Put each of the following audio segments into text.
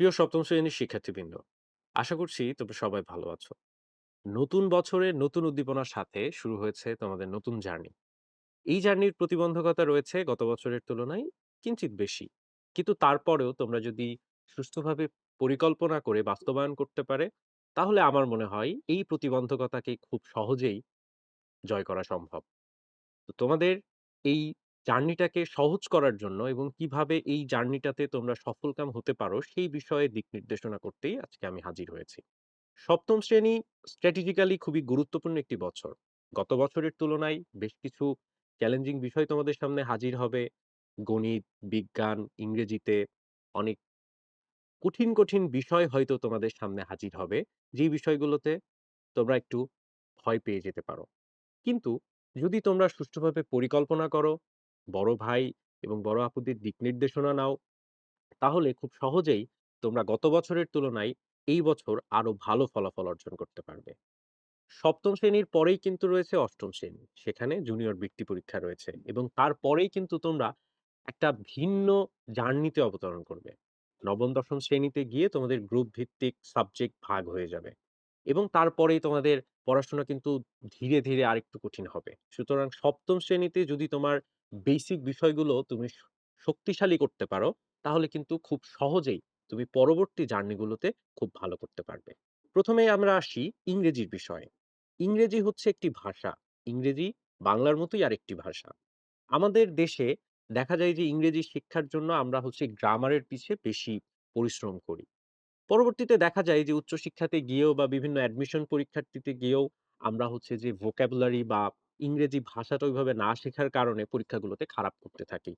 প্রিয় সপ্তম শ্রেণির শিক্ষার্থীবৃন্দ, আশা করছি তোমরা সবাই ভালো আছো। নতুন বছরে নতুন উদ্দীপনার সাথে শুরু হয়েছে তোমাদের নতুন জার্নি। এই জার্নির প্রতিবন্ধকতা রয়েছে গত বছরের তুলনায় কিঞ্চিৎ বেশি। কিন্তু তারপরেও তোমরা যদি সুস্থভাবে পরিকল্পনা করে বাস্তবায়ন করতে পারে, তাহলে আমার মনে হয় এই প্রতিবন্ধকতাকে খুব সহজেই জয় করা সম্ভব। তোমাদের এই জার্নিটাকে সহজ করার জন্য এবং কীভাবে এই জার্নিটাতে তোমরা সফলকাম হতে পারো, সেই বিষয়ে দিক নির্দেশনা করতেই আজকে আমি হাজির হয়েছি। সপ্তম শ্রেণি স্ট্র্যাটেজিক্যালি খুবই গুরুত্বপূর্ণ একটি বছর। গত বছরের তুলনায় বেশ কিছু চ্যালেঞ্জিং বিষয় তোমাদের সামনে হাজির হবে। গণিত, বিজ্ঞান, ইংরেজিতে অনেক কঠিন, কঠিন বিষয় হয়তো তোমাদের সামনে হাজির হবে। যেই বিষয়গুলোতে তোমরা একটু ভয় পেয়ে যেতে পারো। কিন্তু যদি তোমরা সুষ্ঠুভাবে পরিকল্পনা করো, বড় ভাই এবং বড় আপুদের দিক নির্দেশনা নাও, তাহলে খুব সহজেই তোমরা গত বছরের তুলনায় এই বছর আরও ভালো ফলাফল অর্জন করতে পারবে। সপ্তম শ্রেণির পরেই কিন্তু রয়েছে অষ্টম শ্রেণি। সেখানে জুনিয়র বৃত্তি পরীক্ষা রয়েছে এবং তারপরেই কিন্তু তোমরা একটা ভিন্ন জার্নিতে অবতরণ করবে। নবম-দশম শ্রেণীতে গিয়ে তোমাদের গ্রুপ ভিত্তিক সাবজেক্ট ভাগ হয়ে যাবে এবং তারপরেই তোমাদের পড়াশোনা কিন্তু ধীরে, ধীরে আরেকটু কঠিন হবে। সুতরাং সপ্তম শ্রেণীতে যদি তোমার বেসিক বিষয়গুলো তুমি শক্তিশালী করতে পারো, তাহলে কিন্তু খুব সহজেই তুমি পরবর্তী জার্নিগুলোতে খুব ভালো করতে পারবে। ১ম এই আমরা আসি ইংরেজির বিষয়ে। ইংরেজি হচ্ছে একটি ভাষা। ইংরেজি বাংলার মতোই আরেকটি ভাষা। আমাদের দেশে দেখা যায় যে ইংরেজি শিক্ষার জন্য আমরা হচ্ছে গ্রামারের পিছে বেশি পরিশ্রম করি। পরবর্তীতে দেখা যায় যে উচ্চশিক্ষাতে গিয়েও বা বিভিন্ন অ্যাডমিশন পরীক্ষার্থীতে গিয়েও আমরা হচ্ছে যে ভোক্যাবুলারি বা ইংরেজি ভাষাটা ওইভাবে না শেখার কারণে পরীক্ষাগুলোতে খারাপ করতে থাকি।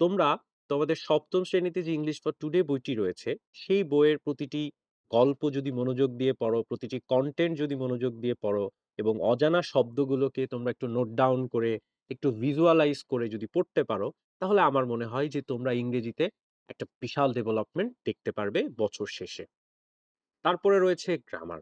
তোমরা তোমাদের ৭ম শ্রেণীতে যে ইংলিশ ফর টুডে বইটি রয়েছে, সেই বইয়ের প্রতিটি গল্প যদি মনোযোগ দিয়ে পড়ো, প্রতিটি কনটেন্ট যদি মনোযোগ দিয়ে পড়ো এবং অজানা শব্দগুলোকে তোমরা একটু নোট ডাউন করে, একটু ভিজুয়ালাইজ করে যদি পড়তে পারো, তাহলে আমার মনে হয় যে তোমরা ইংরেজিতে একটা বিশাল ডেভেলপমেন্ট দেখতে পারবে বছর শেষে। তারপরে রয়েছে গ্রামার।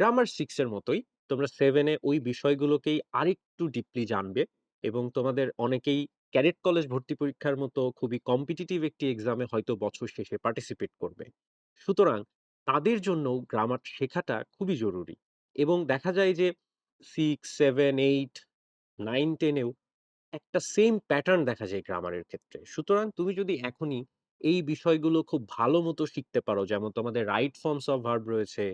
গ্রামার 6 এর মতোই তোমরা সেভেনে ওই বিষয়গুলোকেই আরেকটু ডিপলি জানবে এবং তোমাদের অনেকেই ক্যাডেট কলেজ ভর্তি পরীক্ষার মতো খুবই কম্পিটিটিভ একটি এক্সামে হয়তো বছর শেষে পার্টিসিপেট করবে। সুতরাং তাদের জন্যও গ্রামার শেখাটা খুবই জরুরি এবং দেখা যায় যে সিক্স সেভেন এইট নাইন টেনেও একটা সেম প্যাটার্ন দেখা যায় গ্রামারের ক্ষেত্রে। সুতরাং তুমি যদি এখনই এই বিষয়গুলো খুব ভালো মতো শিখতে পারো, যেমন তোমাদের রাইট ফর্মস অফ ভার্ব রয়েছে,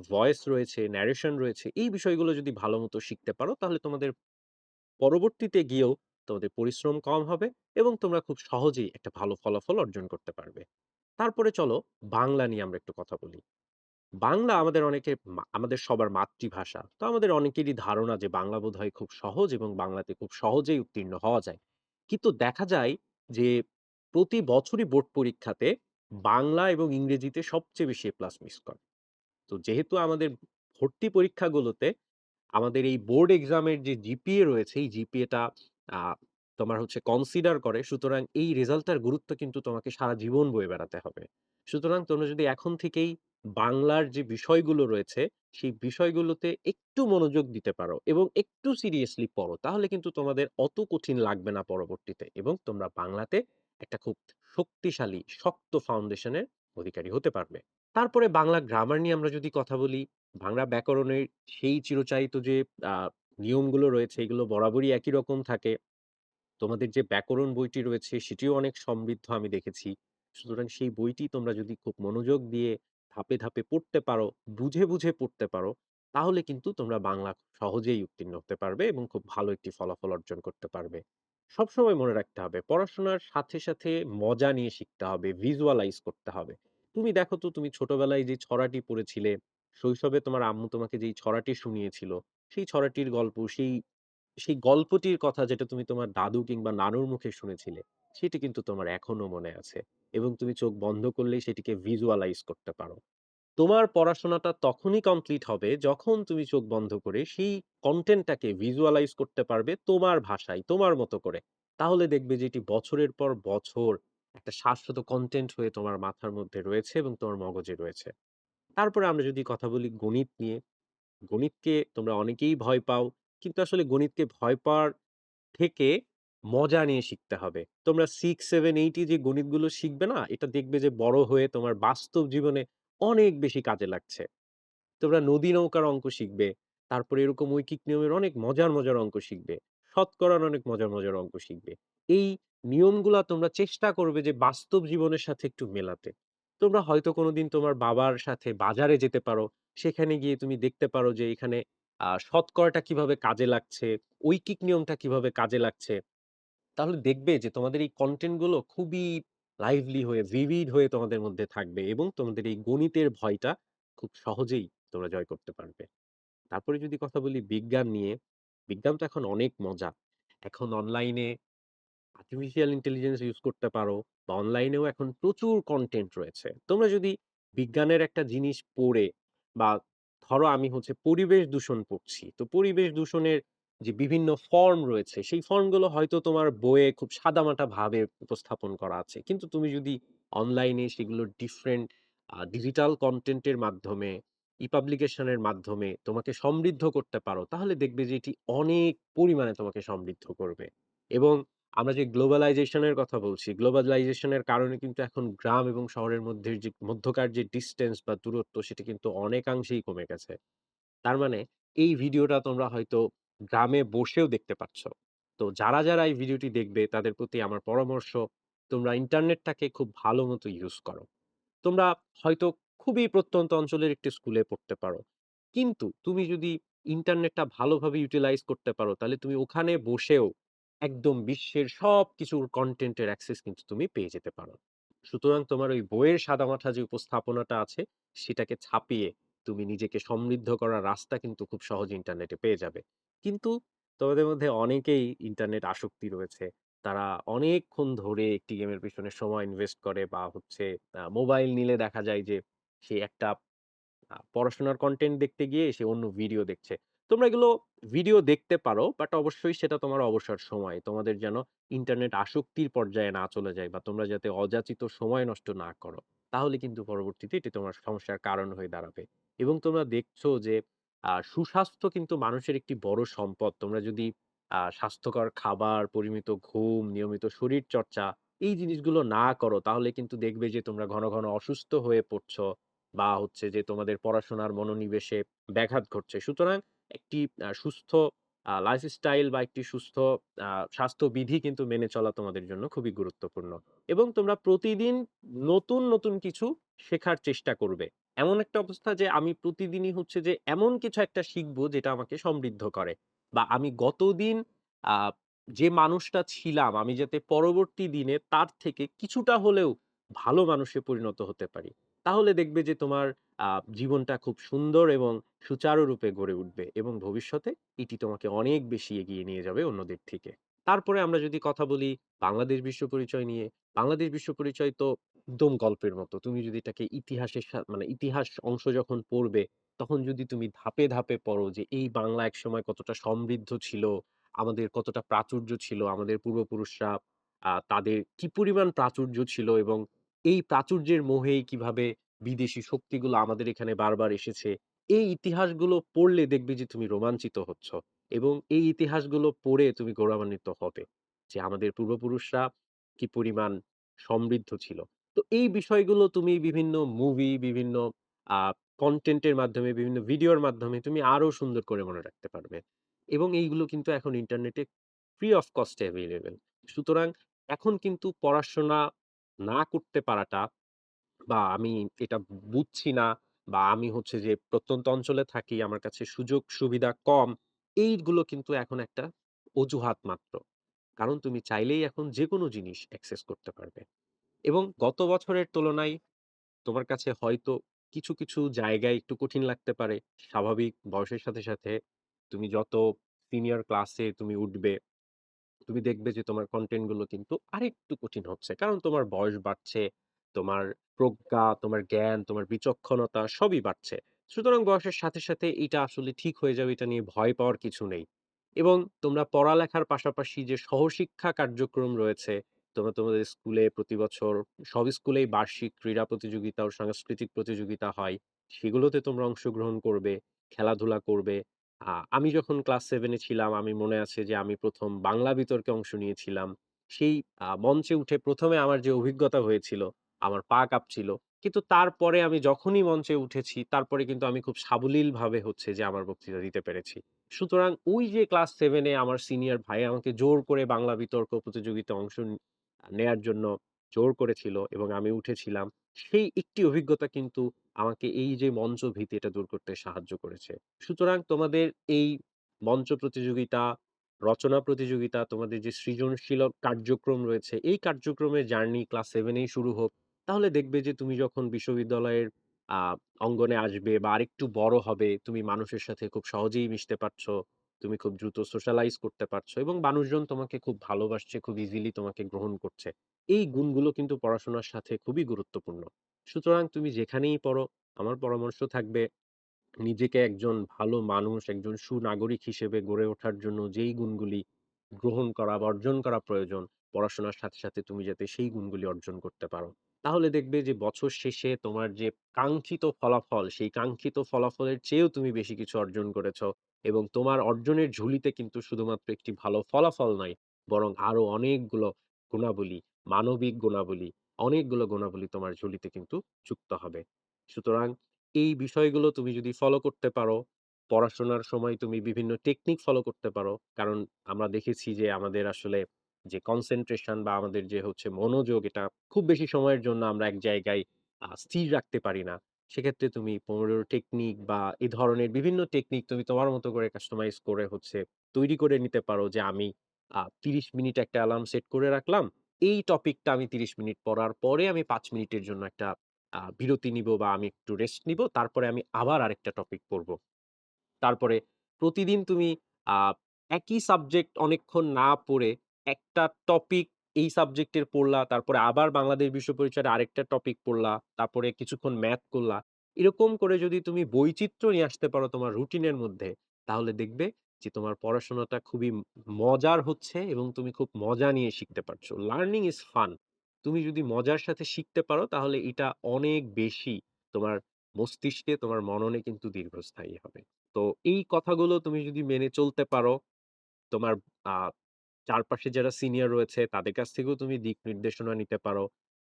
ভয়েস রয়েছে, ন্যারেশন রয়েছে। এই বিষয়গুলো যদি ভালো মতো শিখতে পারো, তাহলে তোমাদের পরবর্তীতে গিয়েও তোমাদের পরিশ্রম কম হবে এবং তোমরা খুব সহজেই একটা ভালো ফলাফল অর্জন করতে পারবে। তারপরে চলো বাংলা নিয়ে আমরা একটু কথা বলি। বাংলা আমাদের অনেকের মা আমাদের সবার মাতৃভাষা। তো আমাদের অনেকেরই ধারণা যে বাংলা বোধহয় খুব সহজ এবং বাংলাতে খুব সহজেই উত্তীর্ণ হওয়া যায়। কিন্তু দেখা যায় যে প্রতি বছরই বোর্ড পরীক্ষাতে বাংলা এবং ইংরেজিতে সবচেয়ে বেশি প্লাস মিস করে। তো যেহেতু আমাদের ভর্তি পরীক্ষাগুলোতে আমাদের এই বোর্ড এক্সামের যে জিপিএ রয়েছে, এই জিপিএটা তোমার হচ্ছে কনসিডার করে। সুতরাং এই রেজাল্টটার গুরুত্ব কিন্তু তোমাকে সারা জীবন বয়ে বেড়াতে হবে। সুতরাং তোমরা যদি এখন থেকেই বাংলার যে বিষয়গুলো রয়েছে, সেই বিষয়গুলোতে একটু মনোযোগ দিতে পারো এবং একটু সিরিয়াসলি পড়ো, তাহলে কিন্তু তোমাদের অত কঠিন লাগবে না পরবর্তীতে এবং তোমরা বাংলাতে একটা খুব শক্তিশালী, শক্ত ফাউন্ডেশনের অধিকারী হতে পারবে। তারপরে বাংলা গ্রামার নিয়ে আমরা যদি কথা বলি, বাংলা ব্যাকরণের সেই চিরচারিত যে নিয়মগুলো রয়েছে, এগুলো বরাবরই একই রকম থাকে। তোমাদের যে ব্যাকরণ বইটি রয়েছে সেটিও অনেক সমৃদ্ধ আমি দেখেছি। সুতরাং সেই বইটি তোমরা যদি খুব মনোযোগ দিয়ে ধাপে, ধাপে পড়তে পারো, বুঝে, বুঝে পড়তে পারো, তাহলে কিন্তু তোমরা বাংলা সহজেই উত্তীর্ণ হতে পারবে এবং খুব ভালো একটি ফলাফল অর্জন করতে পারবে। সবসময় মনে রাখতে হবে পড়াশোনার সাথে, সাথে মজা নিয়ে শিখতে হবে, visualize করতে হবে। তুমি দেখো তো তুমি ছোটবেলায় যে ছড়াটি পড়েছিলে, শৈশবে তোমার আম্মু তোমাকে যেই ছড়াটি শুনিয়েছিল, সেই ছড়াটির গল্প, সেই সেই গল্পটির কথা যেটা তুমি তোমার দাদু কিংবা নানুর মুখে শুনেছিলে, সেটি কিন্তু তোমার এখনও মনে আছে এবং তুমি চোখ বন্ধ করলেই সেটিকে visualize করতে পারো। তোমার পড়াশোনাটা তখনই কমপ্লিট হবে যখন তুমি চোখ বন্ধ করে সেই কনটেন্টটাকে visualize করতে পারবে তোমার ভাষায়, তোমার মতো করে। তাহলে দেখবে যে এটি বছরের পর বছর একটা শাশ্বত কনটেন্ট হয়ে তোমার মাথার মধ্যে রয়েছে এবং তোমার মগজে রয়েছে। তারপরে আমরা যদি কথা বলি গণিত নিয়ে, গণিতকে তোমরা অনেকেই ভয় পাও। কিন্তু আসলে গণিতকে ভয় পাওয়ার থেকে মজা নিয়ে শিখতে হবে। তোমরা 6, 7, 8 এ যে গণিতগুলো শিখবে না? এটা দেখবে যে বড় হয়ে তোমার বাস্তব জীবনে অনেক বেশি কাজে লাগছে। তোমরা নদী নৌকার অঙ্ক শিখবে। তারপরে এরকম ঐকিক নিয়মের অনেক মজার, মজার অঙ্ক শিখবে। শতকরার অনেক মজার, মজার অঙ্ক শিখবে। এই নিয়মগুলা তোমরা চেষ্টা করবে যে বাস্তব জীবনের সাথে একটু মেলাতে। তোমরা হয়তো কোনোদিন তোমার বাবার সাথে বাজারে যেতে পারো। সেখানে গিয়ে তুমি দেখতে পারো যে এখানে আ শতকরাটা কীভাবে কাজে লাগছে, ঐকিক নিয়মটা কীভাবে কাজে লাগছে। তাহলে দেখবে যে তোমাদের এই কনটেন্টগুলো খুবই লাইভলি হয়ে ভিভিড হয়ে তোমাদের মধ্যে থাকবে এবং তোমাদের এই গণিতের ভয়টা খুব সহজেই তোমরা জয় করতে পারবে। তারপরে যদি কথা বলি বিজ্ঞান নিয়ে, বিজ্ঞান তো এখন অনেক মজা। এখন অনলাইনে আর্টিফিশিয়াল ইন্টেলিজেন্স ইউজ করতে পারো বা অনলাইনেও এখন প্রচুর কনটেন্ট রয়েছে। তোমরা যদি বিজ্ঞানের একটা জিনিস পড়ে বা ধরো আমি হচ্ছে পরিবেশ দূষণ পড়ছি। তো পরিবেশ দূষণের যে বিভিন্ন ফর্ম রয়েছে, সেই ফর্মগুলো হয়তো তোমার বইয়ে খুব সাদামাটা ভাবে উপস্থাপন করা আছে। কিন্তু তুমি যদি অনলাইনে সেগুলোর ডিফারেন্ট ডিজিটাল কনটেন্ট এর মাধ্যমে, ই-পাবলিকেশন এর মাধ্যমে তোমাকে সমৃদ্ধ করতে পারো, তাহলে দেখবে যে এটি অনেক পরিমাণে তোমাকে সমৃদ্ধ করবে। এবং আমরা যে গ্লোবালাইজেশন এর কথা বলছি, গ্লোবালাইজেশন এর কারণে কিন্তু এখন গ্রাম এবং শহরের মধ্যে যে মধ্যকার যে ডিসট্যান্স বা দূরত্ব সেটা কিন্তু অনেকাংশেই কমে গেছে। তার মানে এই ভিডিওটা তোমরা হয়তো গ্রামে বসেও দেখতে পাচ্ছ। তো যারা, যারা এই ভিডিওটি দেখবে তাদের প্রতি আমার পরামর্শ, তোমরা ইন্টারনেটটাকে খুব ভালো মতো ইউজ করো। তোমরা হয়তো খুবই প্রত্যন্ত অঞ্চলের একটি স্কুলে পড়তে পারো। কিন্তু তুমি যদি ইন্টারনেটটা ভালোভাবে ইউটিলাইজ করতে পারো, তাহলে তুমি ওখানে বসেও একদম বিশ্বের সবকিছুর কনটেন্ট এর অ্যাক্সেস কিন্তু তুমি পেয়ে যেতে পারো। সুতরাং তোমার ওই বইয়ের সাদামাঠা যে উপস্থাপনাটা আছে, সেটাকে ছাপিয়ে তুমি নিজেকে সমৃদ্ধ করার রাস্তা কিন্তু খুব সহজে ইন্টারনেটে পেয়ে যাবে। কিন্তু তোমাদের মধ্যে অনেকেই ইন্টারনেট আসক্তি রয়েছে। তারা অনেকক্ষণ ধরে একটি গেমের পেছনে সময় ইনভেস্ট করে বা হচ্ছে মোবাইল নিলে দেখা যায় যে সে একটা পড়াশোনার কনটেন্ট দেখতে গিয়ে সে অন্য ভিডিও দেখছে। তোমরা এগুলো ভিডিও দেখতে পারো, বাট অবশ্যই সেটা তোমার অবসর সময়। তোমাদের যেন ইন্টারনেট আসক্তির পর্যায়ে না চলে যায় বা তোমরা যাতে অযাচিত সময় নষ্ট না করো। তাহলে কিন্তু পরবর্তীতে এটি তোমার সমস্যার কারণ হয়ে দাঁড়াবে। এবং তোমরা দেখছ যে আ সুস্বাস্থ্য কিন্তু মানুষের একটি বড় সম্পদ। তোমরা যদি আ স্বাস্থ্যকর খাবার, পরিমিত ঘুম, নিয়মিত শরীরচর্চা এই জিনিসগুলো না করো, তাহলে কিন্তু দেখবে যে তোমরা ঘন, ঘন অসুস্থ হয়ে পড়ছ। বা হচ্ছে যে তোমাদের পড়াশোনার মনোনিবেশে ব্যাঘাত ঘটছে। সুতরাং একটি সুস্থ লাইফস্টাইল বা একটি সুস্থ স্বাস্থ্যবিধি কিন্তু মেনে চলা তোমাদের জন্য খুবই গুরুত্বপূর্ণ। এবং তোমরা প্রতিদিন নতুন, নতুন কিছু শেখার চেষ্টা করবে। এমন একটা অবস্থা যে আমি প্রতিদিনই হচ্ছে যে এমন কিছু একটা শিখব যেটা আমাকে সমৃদ্ধ করে। বা আমি গতদিন যে মানুষটা ছিলাম আমি যাতে পরবর্তী দিনে তার থেকে কিছুটা হলেও ভালো মানুষে পরিণত হতে পারি। তাহলে দেখবে যে তোমার জীবনটা খুব সুন্দর এবং সুচারুরূপে গড়ে উঠবে এবং ভবিষ্যতে এটি তোমাকে অনেক বেশি এগিয়ে নিয়ে যাবে অন্যদের থেকে। তারপরে আমরা যদি কথা বলি বাংলাদেশ বিশ্ব পরিচয় নিয়ে, বাংলাদেশ বিশ্ব পরিচয় তো একদম গল্পের মতো। তুমি যদি এটাকে ইতিহাসের মানে ইতিহাস অংশ যখন পড়বে, তখন যদি তুমি ধাপে, ধাপে পড়ো যে এই বাংলা এক সময় কতটা সমৃদ্ধ ছিল, আমাদের কতটা প্রাচুর্য ছিল, আমাদের পূর্বপুরুষরা তাদের কি পরিমাণ প্রাচুর্য ছিল এবং এই প্রাচুর্যের মোহেই কীভাবে বিদেশি শক্তিগুলো আমাদের এখানে বারবার এসেছে। এই ইতিহাসগুলো পড়লে দেখবে যে তুমি রোমাঞ্চিত হচ্ছ এবং এই ইতিহাসগুলো পড়ে তুমি গৌরবান্বিত হবে যে আমাদের পূর্বপুরুষরা কি পরিমাণ সমৃদ্ধ ছিল। তো এই বিষয়গুলো তুমি বিভিন্ন মুভি, বিভিন্ন আ কনটেন্ট মাধ্যমে, বিভিন্ন ভিডিওর মাধ্যমে তুমি আরও সুন্দর করে মনে রাখতে পারবে। এবং এইগুলো কিন্তু এখন ইন্টারনেটে ফ্রি অফ কস্টে অ্যাভেলেবেল সুতরাং এখন কিন্তু পড়াশোনা না করতে পারাটা বা আমি এটা বুঝছি না বা আমি হচ্ছে যে প্রত্যন্ত অঞ্চলে থাকি, আমার কাছে সুযোগ সুবিধা কম। এইগুলো কিন্তু এখন একটা অজুহাত মাত্র। কারণ তুমি চাইলেই এখন যেকোনো জিনিস অ্যাক্সেস করতে পারবে। এবং গত বছরের তুলনায় তোমার কাছে হয়তো কিছু, কিছু জায়গায় একটু কঠিন লাগতে পারে। স্বাভাবিক বয়সের সাথে, সাথে তুমি যত সিনিয়র ক্লাসে তুমি উঠবে তুমি দেখবে যে তোমার কন্টেন্টগুলো কিন্তু আরেকটু কঠিন হচ্ছে। কারণ তোমার বয়স বাড়ছে, তোমার প্রজ্ঞা, তোমার জ্ঞান, তোমার বিচক্ষণতা সবই বাড়ছে। সুতরাং বয়সের সাথে, সাথে এটা আসলে ঠিক হয়ে যাবে এটা নিয়ে ভয় পাওয়ার কিছু নেই। এবং তোমরা পড়ালেখার পাশাপাশি যে সহশিক্ষা কার্যক্রম রয়েছে, তোমরা তোমাদের স্কুলে প্রতি বছর সব স্কুলেই বার্ষিক ক্রীড়া প্রতিযোগিতা ও সাংস্কৃতিক প্রতিযোগিতা হয়। সেগুলোতে তোমরা অংশগ্রহণ করবে, খেলাধুলা করবে। আমি যখন ক্লাস 7 এ ছিলাম আমি মনে আছে যে আমি প্রথম বাংলা বিতর্কে অংশ নিয়েছিলাম। সেই মঞ্চে উঠে প্রথমে আমার যে অভিজ্ঞতা হয়েছিল, আমার পা কাঁপছিল। কিন্তু তারপরে আমি যখনই মঞ্চে উঠেছি, তারপরে কিন্তু আমি খুব সাবলীলভাবে হচ্ছে যে আমার বক্তৃতা দিতে পেরেছি। সুতরাং ওই যে ক্লাস সেভেনে আমার সিনিয়র ভাই আমাকে জোর করে বাংলা বিতর্ক প্রতিযোগিতায় অংশ নেয়ার জন্য জোর করেছিল এবং আমি উঠেছিলাম। সেই একটি অভিজ্ঞতা কিন্তু আমাকে এই যে মঞ্চ ভীতি এটা দূর করতে সাহায্য করেছে। সুতরাং তোমাদের এই মঞ্চ প্রতিযোগিতা, রচনা প্রতিযোগিতা, তোমাদের যে সৃজনশীল কার্যক্রম রয়েছে, এই কার্যক্রমের জার্নি ক্লাস সেভেনেই শুরু হোক। তাহলে দেখবে যে তুমি যখন বিশ্ববিদ্যালয়ের আ অঙ্গনে আসবে বা আরেকটু বড় হবে, তুমি মানুষের সাথে খুব সহজেই মিশতে পারছ। তুমি খুব দ্রুত সোশ্যালাইজ করতে পারছ এবং মানুষজন তোমাকে খুব ভালোবাসছে, খুব ইজিলি তোমাকে গ্রহণ করছে। এই গুণগুলো কিন্তু পড়াশোনার সাথে খুবই গুরুত্বপূর্ণ। সুতরাং তুমি যেখানেই পড়ো, আমার পরামর্শ থাকবে নিজেকে একজন ভালো মানুষ, একজন সুনাগরিক হিসেবে গড়ে ওঠার জন্য যেই গুণগুলি গ্রহণ করা বা অর্জন করা প্রয়োজন, পড়াশোনার সাথে, সাথে তুমি যাতে সেই গুণগুলি অর্জন করতে পারো। তাহলে দেখবে যে বছর শেষে তোমার যে কাঙ্ক্ষিত ফলাফল, সেই কাঙ্ক্ষিত ফলাফলের চেয়েও তুমি বেশি কিছু অর্জন করেছ এবং তোমার অর্জনের ঝুলিতে কিন্তু শুধুমাত্র একটি ভালো ফলাফল নাই, বরং আরও অনেকগুলো গুণাবলী, মানবিক গুণাবলী, অনেকগুলো গুণাবলী তোমার ঝুলিতে কিন্তু যুক্ত হবে। সুতরাং এই বিষয়গুলো তুমি যদি ফলো করতে পারো, পড়াশোনার সময় তুমি বিভিন্ন টেকনিক ফলো করতে পারো। কারণ আমরা দেখেছি যে আমাদের আসলে যে কনসেন্ট্রেশন বা আমাদের যে হচ্ছে মনোযোগ, এটা খুব বেশি সময়ের জন্য আমরা এক জায়গায় স্থির রাখতে পারি না। সেক্ষেত্রে তুমি পোমোডোরো টেকনিক বা এ ধরনের বিভিন্ন টেকনিক তুমি তোমার মতো করে কাস্টমাইজ করে হচ্ছে তৈরি করে নিতে পারো যে আমি ৩০ মিনিট একটা অ্যালার্ম সেট করে রাখলাম। এই টপিকটা আমি ৩০ মিনিট পড়ার পরে আমি ৫ মিনিটের জন্য একটা বিরতি নিবো বা আমি একটু রেস্ট নিবো। তারপরে আমি আবার আরেকটা টপিক পড়ব। তারপরে প্রতিদিন তুমি একই সাবজেক্ট অনেকক্ষণ না পড়ে একটা টপিক এই সাবজেক্টের পড়লা, তারপরে আবার বাংলাদেশ বিশ্ব পরিচয়ের আরেকটা টপিক পড়লা, তারপরে কিছুক্ষণ ম্যাথ করলা। এরকম করে যদি তুমি বৈচিত্র্য নিয়ে আসতে পারো তোমার রুটিনের মধ্যে, তাহলে দেখবে যে তোমার পড়াশোনাটা খুবই মজার হচ্ছে এবং তুমি খুব মজা নিয়ে শিখতে পারছ। Learning is fun. তুমি যদি মজার সাথে শিখতে পারো তাহলে এটা অনেক বেশি তোমার মস্তিষ্কে, তোমার মননে কিন্তু দীর্ঘস্থায়ী হবে। তো এই কথাগুলো তুমি যদি মেনে চলতে পারো, তোমার চারপাশে যারা সিনিয়র রয়েছে তাদের কাছ থেকেও তুমি দিক নির্দেশনা নিতে পারো।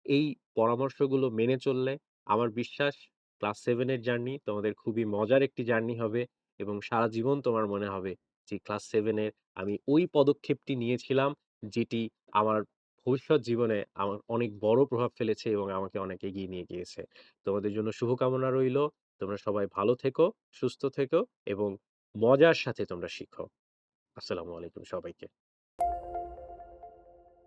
এই পরামর্শগুলো মেনে চললে আমার বিশ্বাস ক্লাস 7 এর জার্নি তোমাদের খুবই মজার একটি জার্নি হবে এবং সারা জীবন তোমার মনে হবে যে ক্লাস 7 এর আমি ওই পদক্ষেপটি নিয়েছিলাম যেটি আমার ভবিষ্যৎ জীবনে আমার অনেক বড় প্রভাব ফেলেছে এবং আমাকে অনেক এগিয়ে নিয়ে গিয়েছে। তোমাদের জন্য শুভকামনা রইল। তোমরা সবাই ভালো থেকো, সুস্থ থেকো এবং মজার সাথে তোমরা শিখো। আসসালামু আলাইকুম সবাইকে।